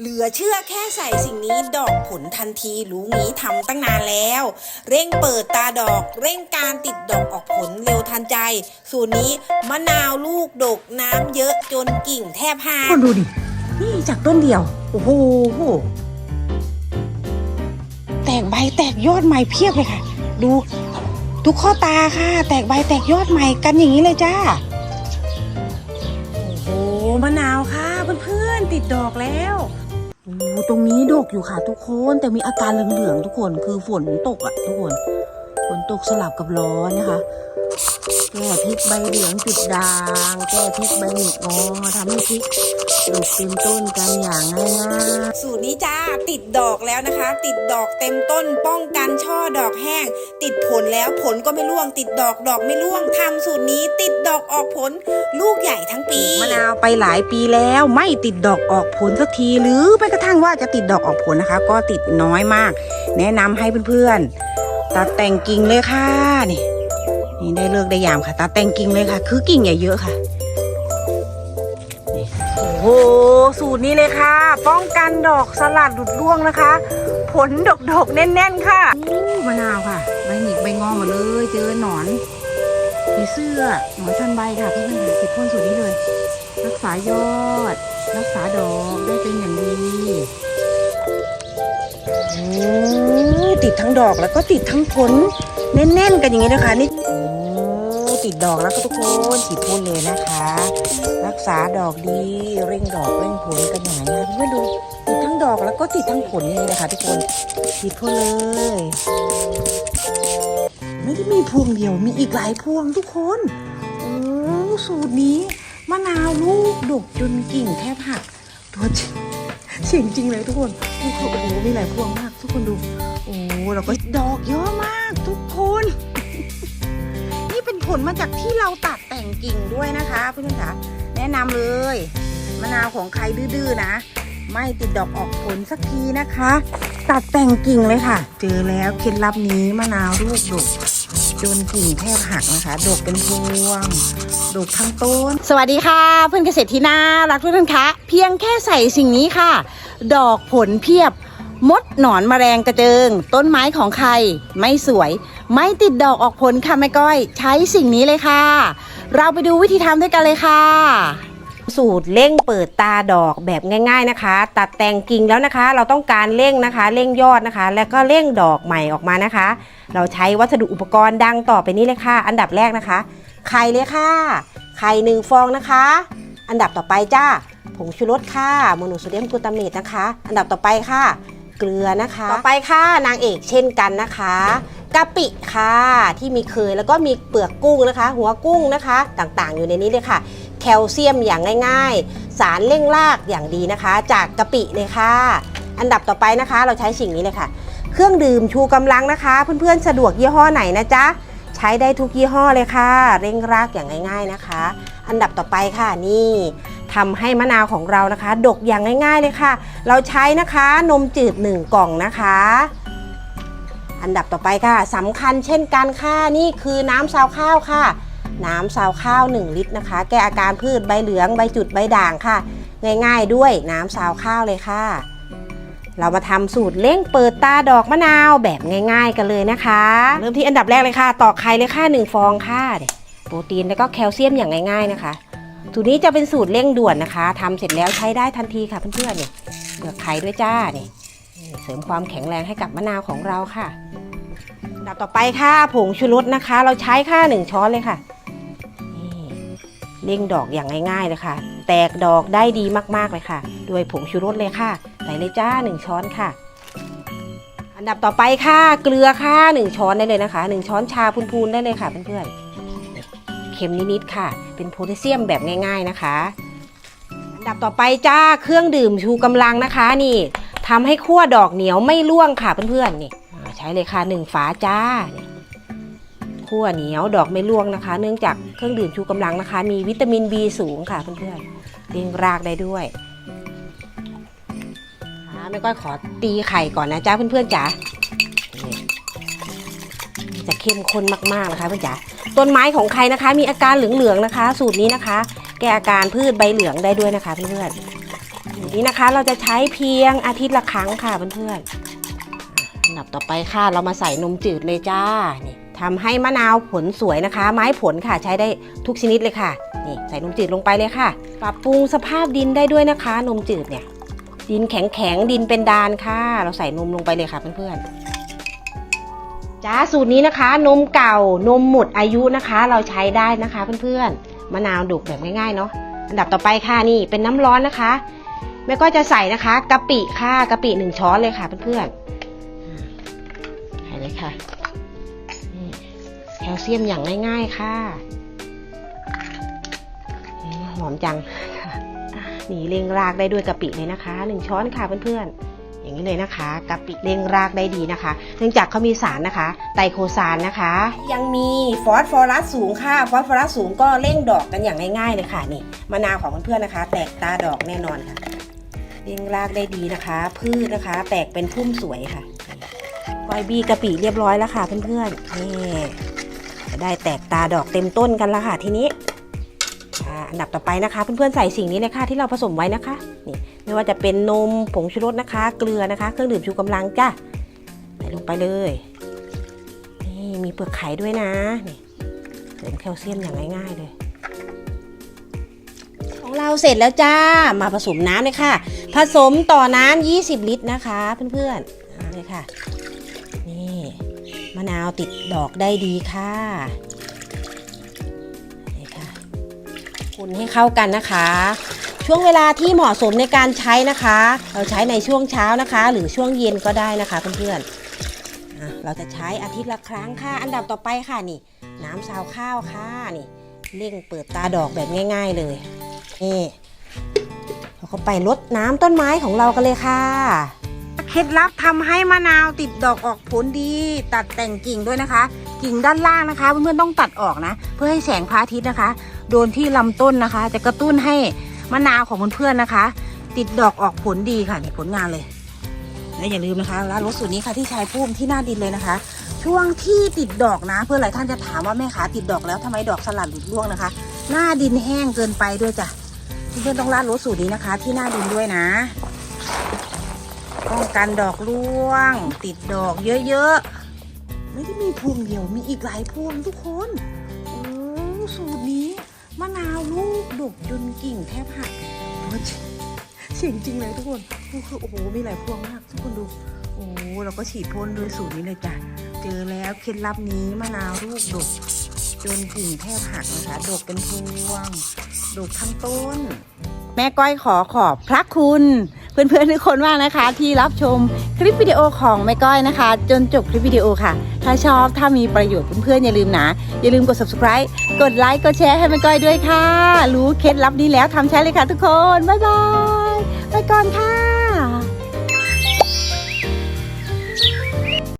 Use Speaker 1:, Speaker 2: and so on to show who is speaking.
Speaker 1: เหลือเชื่อแค่ใส่สิ่งนี้ดอกผลทันทีรู้งี้ทำตั้งนานแล้ว เร่งเปิดตาดอก เร่งการติดดอกออกผลเร็วทันใจ สูตรนี้มะนาวลูกดกน้ำเยอะจนกิ่งแทบหั
Speaker 2: ค
Speaker 1: ก
Speaker 2: นดูดิ นี่จากต้นเดียว โอ้โห แตกใบแตกยอดใหม่เพียบเลยค่ะ ดูทุกข้อตาค่ะ แตกใบแตกยอดใหม่กันอย่างนี้เลยจ้า โอ้โหมะนาวค่ะเพื่อนๆติดดอกแล้วโอ้ ตรงนี้ดกอยู่ค่ะทุกคน แต่มีอาการเหลืองๆทุกคนคือฝนตกอะทุกคนฝนตกสลับกับร้อนนะคะแก้พริกใบเหลืองจุดด่างแก้พริกใบหงิกงอทำให้พริก ดกเต็มต้นกันอย่างง่ายๆ
Speaker 1: สูตรนี้จ้าติดดอกแล้วนะคะ ติดดอกเต็มต้นป้องกันช่อดอกแห้ง ติดผลแล้วผลก็ไม่ร่วง ติดดอกดอกไม่ร่วงทำสูตรนี้ ติดดอกออกผลลูกใหญ่ทั้งปี
Speaker 2: มะนาวไปหลายปีแล้วไม่ติดดอกออกผลสักทีหรือแม้กระทั่งว่าจะติดดอกออกผลนะคะ ก็ติดน้อยมาก แนะนำให้เพื่อนๆตัดแต่งกิ่งเลยค่ะนี่นี่ได้เลิกได้ยามค่ะตัดแต่งกิ่งเลยค่ะ คือกิ่งใหญ่เยอะค่ะนี่ โอ้โห สูตรนี้เลยค่ะ ป้องกันดอกสลัดหลุดร่วงนะคะ ผลดกๆ แน่นๆ ค่ะอู้มะนาวค่ะใบหงิกใบงอหมดเลย เจอหนอนผีเสื้อหนอนชันใบค่ะเพื่อนๆค่ะติดพ่นสูตรนี้เลย รักษายอด รักษาดอกได้เป็นอย่างดีโอ้ติดทั้งดอกแล้วก็ติดทั้งผลแน่นๆ กันอย่างนี้นะคะนี่โอ้ ติดดอกแล้วก็ทุกคนฉีดพ่นเลยนะคะ รักษาดอกดีเร่งดอกเร่งผลกันอย่างนี้นะเพื่อนดูติดทั้งดอกแล้วก็ติดทั้งผลเลยนะคะ ทุกคนฉีดพ่นเลย ไม่ได้มีพวงเดียวมีอีกหลายพวงทุกคนโอ้สูตรนี้มะนาวลูกดกจนกิ่งแทบหักตัวจริงเสียงจริงเลยทุกคนโอ้โหโอ้มีหลายพวงมาก ทุกคนดู โอ้เราก็ดอกเยอะมากทุกคน ผลมาจากที่เราตัดแต่งกิ่งด้วยนะคะเพื่อนๆคะแนะนำเลยมะนาวของใครดื้อๆนะ ไม่ติดดอกออกผลสักทีนะคะ ตัดแต่งกิ่งเลยค่ะ เจอแล้วเคล็ดลับนี้มะนาวลูกดกจนกิ่งแทบหักนะคะดกเป็นพวงดกทั้งต้น สวัสดีค่ะ เพื่อนเกษตรที่น่ารักทุกท่านคะเพียงแค่ใส่สิ่งนี้ค่ะ ดอกผลเพียบ มดหนอนแมลงกระเจิง ต้นไม้ของใครไม่สวย ไม่ติดดอกออกผลค่ะแม่ก้อย ใช้สิ่งนี้เลยค่ะ เราไปดูวิธีทำด้วยกันเลยค่ะ สูตรเร่งเปิดตาดอกแบบง่าย ๆนะคะ ตัดแต่งกิ่งแล้วนะคะ เราต้องการเร่งนะคะ เร่งยอดนะคะ แล้วก็เร่งดอกใหม่ออกมานะคะ เราใช้วัสดุอุปกรณ์ดังต่อไปนี้เลยค่ะ อันดับแรกนะคะ ไข่เลยค่ะ ไข่หนึ่งฟองนะคะ อันดับต่อไปจ้าผงชูรสค่ะโมโนโซเดียมกลูตาเมตนะคะ อันดับต่อไปค่ะ เกลือนะคะ ต่อไปค่ะนางเอกเช่นกันนะคะ กะปิค่ะที่มีเคยแล้วก็มีเปลือกกุ้งนะคะ หัวกุ้งนะคะ ต่างๆ อยู่ในนี้เลยค่ะ แคลเซียมอย่างง่าย ๆ สารเร่งรากอย่างดีนะคะ จากกะปิเลยค่ะ อันดับต่อไปนะคะ เราใช้สิ่งนี้เลยค่ะ เครื่องดื่มชูกำลังนะคะ เพื่อนๆสะดวกยี่ห้อไหนนะจ๊ะใช้ได้ทุกยี่ห้อเลยค่ะ เร่งรากอย่างง่าย ๆนะคะ อันดับต่อไปค่ะนี่ทำให้มะนาวของเรานะคะ ดกอย่างง่าย ๆเลยค่ะ เราใช้นะคะนมจืด 1 กล่องนะคะ อันดับต่อไปค่ะสำคัญเช่นกันค่ะนี่คือน้ำซาวข้าวค่ะ น้ำซาวข้าว 1 ลิตรนะคะ แก้อาการพืชใบเหลืองใบจุดใบด่างค่ะ ง่ายๆด้วยน้ำซาวข้าวเลยค่ะ เรามาทำสูตรเร่งเปิดตาดอกมะนาวแบบง่าย ๆ กันเลยนะคะ เริ่มที่อันดับแรกเลยค่ะตอกไข่เลยค่ะ 1 ฟองค่ะโปรตีนแล้วก็แคลเซียมอย่างง่าย ๆนะคะสูตรนี้จะเป็นสูตรเร่งด่วนนะคะทำเสร็จแล้วใช้ได้ทันทีค่ะเพื่อนๆเนี่ยเลือกไข่ด้วยจ้าเนี่ยเสริมความแข็งแรงให้กับมะนาวของเราค่ะ ดับต่อไปค่ะผงชูรสนะคะ เราใช้ค่ะหนึ่งช้อนเลยค่ะนี่เร่งดอกอย่างง่ายๆเลยค่ะ แตกดอกได้ดีมากๆเลยค่ะ ด้วยผงชูรสเลยค่ะใส่เลยจ้าหนึ่งช้อนค่ะ อันดับต่อไปค่ะเกลือค่ะหนึ่งช้อนได้เลยนะคะหนึ่งช้อนชาพูนๆได้เลยค่ะเพื่อนๆเค็มนิดๆค่ะ เป็นโพแทสเซียมแบบง่าย ๆนะคะ อันดับต่อไปจ้าเครื่องดื่มชูกำลังนะคะ นี่ทำให้ขั้วดอกเหนียวไม่ร่วงค่ะเพื่อนๆนี่ ใช้เลยค่ะหนึ่งฝาจ้านี่ขั้วเหนียวดอกไม่ร่วงนะคะ เนื่องจากเครื่องดื่มชูกำลังนะคะ มีวิตามิน B สูงค่ะเพื่อนๆเลี้ยงรากได้ด้วยอ่าแม่ก้อยขอตีไข่ก่อนนะจ้าเพื่อนๆจ๋าจะเข้มข้นมากๆนะคะเพื่อนจ๋าต้นไม้ของใครนะคะ มีอาการเหลืองๆนะคะ สูตรนี้นะคะ แก้อาการพืชใบเหลืองได้ด้วยนะคะเพื่อนๆ
Speaker 1: นี้นะคะเราจะใช้เพียงอาทิตย์ละครั้งค่ะเพื่อนๆอ่อน ดับต่อไปค่ะ เรามาใส่นมจืดเลยจ้า นี่ทำให้มะนาวผลสวยนะคะ ไม้ผลค่ะใช้ได้ทุกชนิดเลยค่ะ นี่ใส่นมจืดลงไปเลยค่ะ ปรับปรุงสภาพดินได้ด้วยนะคะ นมจืดเนี่ย ดินแข็งแข็งดินเป็นดานค่ะ เราใส่นมลงไปเลยค่ะเพื่อนๆ จ้าสูตรนี้นะคะ นมเก่านมหมดอายุนะคะ เราใช้ได้นะคะเพื่อนๆ มะนาวดุกแบบง่ายๆเนาะ อันดับต่อไปค่ะนี่เป็นน้ำร้อนนะคะแม่ก็จะใส่นะคะกะปิค่ะกะปิหนึ่งช้อนเลยค่ะเพื่อนๆ เลยค่ะแคลเซียมอย่างง่าย ๆ ค่ะหอมจังค่ะหนีเร่งรากได้ด้วยกะปิเลยนะคะหนึ่งช้อนค่ะเพื่อนๆ อย่างนี้เลยนะคะกะปิเร่งรากได้ดีนะคะ เนื่องจากเขามีสารนะคะ ไตรโคซานนะคะ ยังมีฟอสฟอรัสสูงค่ะฟอสฟอรัสสูงก็เร่งดอกกันอย่างง่ายๆเลยค่ะนี่มะนาวของเพื่อนๆนะคะ แตกตาดอกแน่นอนค่ะเลี้ยงรากได้ดีนะคะ พืชนะคะ แตกเป็นพุ่มสวยค่ะ กอยบีกะปิเรียบร้อยแล้วค่ะเพื่อนๆนี่จะได้แตกตาดอกเต็มต้นกันแล้วค่ะทีนี้อันดับต่อไปนะคะเพื่อนๆใส่สิ่งนี้เลยค่ะที่เราผสมไว้นะคะนี่ไม่ว่าจะเป็นนมผงชูรสนะคะ เกลือนะคะ เครื่องดื่มชูกำลังจ้ะใส่ลงไปเลยนี่มีเปลือกไข่ด้วยนะนี่เสริมแคลเซียมอย่างง่ายๆเลยของเราเสร็จแล้วจ้ามาผสมน้ำเลยค่ะ ผสมต่อน้ำ20 ลิตรนะคะ เพื่อนๆเเลยค่ะ มะนาวติดดอกได้ดีค่ะนี่ค่ะคนให้เข้ากันนะคะ ช่วงเวลาที่เหมาะสมในการใช้นะคะ เราใช้ในช่วงเช้านะคะ หรือช่วงเย็นก็ได้นะคะเพื่อนๆเราจะใช้อาทิตย์ละครั้งค่ะ อันดับต่อไปค่ะนี่ น้ำซาวข้าวค่ะนี่เร่งเปิดตาดอกแบบง่าย ๆเลยนี่เราก็ไปลดน้ำต้นไม้ของเรากันเลยค่ะ เคล็ดลับทำให้มะนาวติดดอกออกผลดี ตัดแต่งกิ่งด้วยนะคะ กิ่งด้านล่างนะคะ เพื่อนๆต้องตัดออกนะ เพื่อให้แสงพระอาทิตย์นะคะ โดนที่ลำต้นนะคะ จะกระตุ้นให้มะนาวของเพื่อนๆนะคะ ติดดอกออกผลดีค่ะนี่ผลงานเลยและอย่าลืมนะคะร้านรถสูตรนี้ค่ะที่ชายพุ่มที่หน้าดินเลยนะคะ ช่วงที่ติดดอกนะ เพื่อนหลายท่านจะถามว่าแม่ขาติดดอกแล้วทำไมดอกสลัดหลุดร่วงนะคะ หน้าดินแห้งเกินไปด้วยจ้ะเพื่อนๆต้องราดรถสูตรนี้นะคะ ที่หน้าดินด้วยนะ ป้องกันดอกร่วง ติดดอกเยอะๆ ไม่ได้มีพวงเดียวมีอีกหลายพวงทุกคนโอ้สูตรนี้มะนาวลูกดกจนกิ่งแทบหักเสียงจริงเลยทุกคนโอ้โหโอ้โหมีหลายพวงมากทุกคนดูโอ้เราก็ฉีดพ่นด้วยสูตรนี้เลยจ้ะเจอแล้วเคล็ดลับนี้มะนาวลูกดกจนกิ่งแทบหักนะคะดกเป็นพวงดกทั้งต้น แม่ก้อยขอขอบพระคุณ เพื่อนๆทุกคนมากนะคะ ที่รับชมคลิปวิดีโอของแม่ก้อยนะคะ จนจบคลิปวิดีโอค่ะ ถ้าชอบถ้ามีประโยชน์เพื่อนๆอย่าลืมนะ อย่าลืมกด subscribe กดไลค์กดแชร์ให้แม่ก้อยด้วยค่ะ รู้เคล็ดลับนี้แล้วทำใช้เลยค่ะทุกคนบ๊ายบายไปก่อนค่ะ